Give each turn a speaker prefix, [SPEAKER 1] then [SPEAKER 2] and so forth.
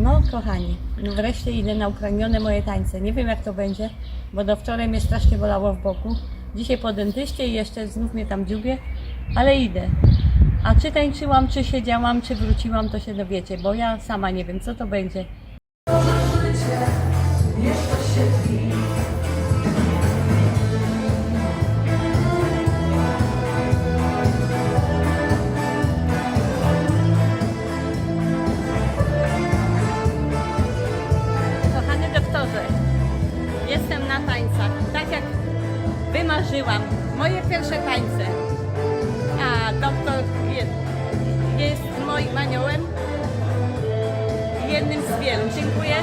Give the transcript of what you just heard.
[SPEAKER 1] No, kochani, no wreszcie idę na upragnione moje tańce. Nie wiem jak to będzie, bo do wczoraj mnie strasznie bolało w boku. Dzisiaj po dentyście i jeszcze znów mnie tam dziubie, ale idę. A czy tańczyłam, czy siedziałam, czy wróciłam, to się dowiecie, bo ja sama nie wiem, co to będzie. Kochany wymarzyłam. Moje pierwsze tańce. A doktor jest, jest moim aniołem. Jednym z wielu. Dziękuję.